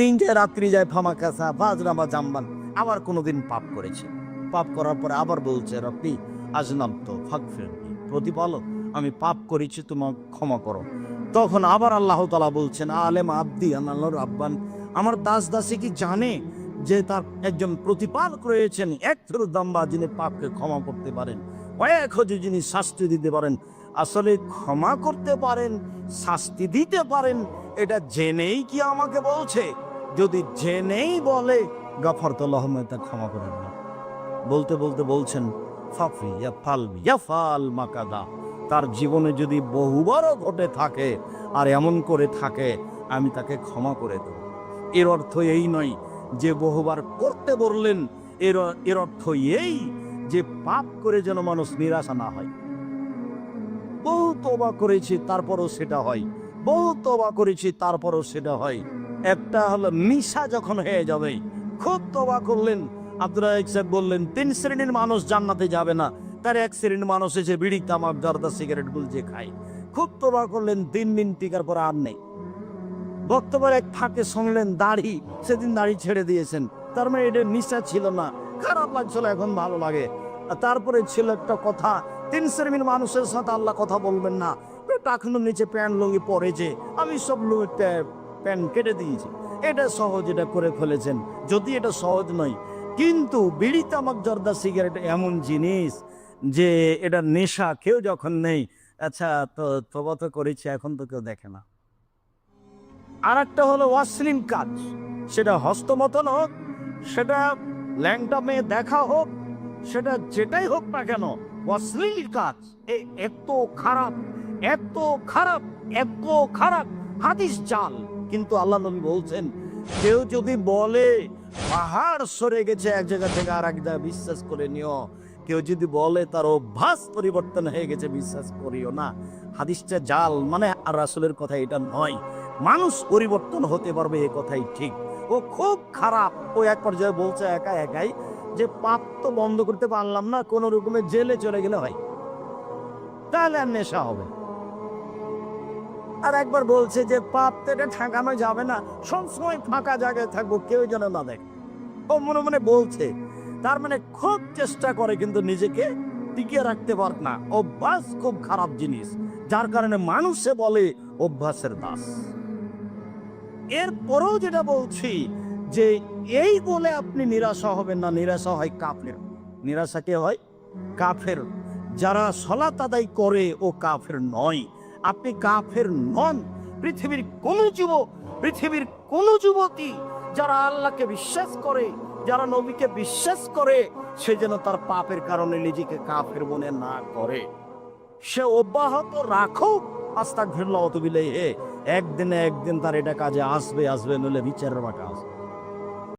দিন যায় রাত্রি যায় ফামা কাসা বাজরামা জাম্বান। আবার কোনোদিন পাপ করেছে। পাপ করার পরে আবার বলছে, রব্বি আজনাম তো ফাঁক প্রতিপালক, আমি পাপ করেছি তোমার ক্ষমা করো। তখন আবার আল্লাহ তালা বলছেন, আলেম আব্দি আল্লাহর আব্বান আমার দাস দাসী কি জানে যে তার একজন প্রতিপালক রয়েছেন? এক দাম্বা যিনি পাপকে ক্ষমা করতে পারেন কয়েক হজে যিনি শাস্তি দিতে পারেন আসলে ক্ষমা করতে পারেন, শাস্তি দিতে পারেন, এটা জেনেই কি আমাকে বলছে? যদি জেনেই বলে গাফর তোল্লাহ তা ক্ষমা করেন না বলতে বলতে বলছেন, ফাফি ইয়া ফাল ইয়া ফাল মাকাদা। তার জীবনে যদি বহুবারও ঘটে থাকে, আর এমন করে থাকে, আমি তাকে ক্ষমা করে দেব। এর অর্থ এই নয় যে বহুবার করতে বললেন, এর এর অর্থ এই যে পাপ করে যেন মানুষ নিরাশা না হয়। তোবা করেছি, তারপরও সেটা হয়। বহু তোবা করেছি, তারপরও সেটা হয়। একটা হলো মিশা যখন হয়ে যাবে, খুব তোবা করলেন আব্দুল্লাহ সাহেব বললেন, তিন শ্রেণির মানুষ জান্নাতে যাবে না। তার এক শ্রেণির মানুষ এসে বিড়ি, তামাক, জর্দা, সিগারেট গুলজে খায়। খুব তোবা করলেন তিন দিন টিকার পর আর নেই। বক্তব্যের এক ফাঁকে শুনলেন, দাড়ি, সেদিন দাড়ি ছেড়ে দিয়েছেন। তার মানে এটা নিশা ছিল না। খারাপ লাগছিল, এখন ভালো লাগে। তারপরে ছিল একটা কথা তিন শ্রেণির মানুষের সাথে আল্লাহ কথা বলবেন না। টাকানোর নিচে প্যান্ট লুঙ্গি পরে যে, আমি সব লুঙ্গি প্যান্ট কেটে দিয়েছি। এটা সহজ এটা করে ফেলেছেন। যদি এটা সহজ নয়, কিন্তু বিড়ি তামাক, জর্দা, সিগারেট এমন জিনিস যে এটা নেশা কেউ যখন নেই আচ্ছা তো তবা করেছি, এখন তো কেউ দেখে না। আর একটা হলো অশ্লীল কাজ। সেটা হস্তমতন হোক, সেটা ল্যাংটা মেয়ে দেখা হোক, সেটা যেটাই হোক না কেন অশ্লীল কাজ। এত খারাপ এত খারাপ এত খারাপ। হাদিস জাল। কিন্তু আল্লাহ নবী বলছেন, কেউ যদি বলে, পাহাড় সরে গেছে এক জায়গা থেকে আর এক জায়গায় বিশ্বাস করে নিও। কেউ যদি বলে, তার অভ্যাস পরিবর্তন হয়ে গেছে, বিশ্বাস করিও না। হাদিসটা জাল মানে আর আসলের কথা এটা নয়। মানুষ পরিবর্তন হতে পারবে, এ কথাই ঠিক। ও খুব খারাপ। ও এক পর্যায়ে বলছে, একা একাই যে পাপ তো বন্ধ করতে পারলাম না, কোন রকমের জেলে চলে গেলে হয়। তাহলে আর নেশা হবে। আর একবার বলছে যে পাপ তো এটা ঠেকানো যাবে না, সবসময় ফাঁকা জায়গায় থাকব, কেউ যেন না দেখ। ও মনে মনে বলছে, তার মানে খুব চেষ্টা করে কিন্তু নিজেকে টিকিয়ে রাখতে পার না। অভ্যাস খুব খারাপ জিনিস, যার কারণে মানুষে বলে অভ্যাসের দাস। এরপরেও যেটা বলছি যে এই বলে আপনি নিরাশা হবেন না, নিরাশা হয় কাফের। নিরাশা কে হয়? কাফের। যারা সলাত আদায় করে, ও কাফের নয়। আপনি কাফের নন। পৃথিবীর কোন যুবক, পৃথিবীর কোন যুবতী যারা আল্লাহকে বিশ্বাস করে, যারা নবীকে বিশ্বাস করে, সে যেন তার পাপের কারণে নিজেকে কাফের মনে না করে। সে অব্যাহত রাখুক। আস্তাক ফিরল অতবিলে একদিনে একদিন তার এটা কাজে আসবে আসবে নইলে বিচারের মাঠে আসবে।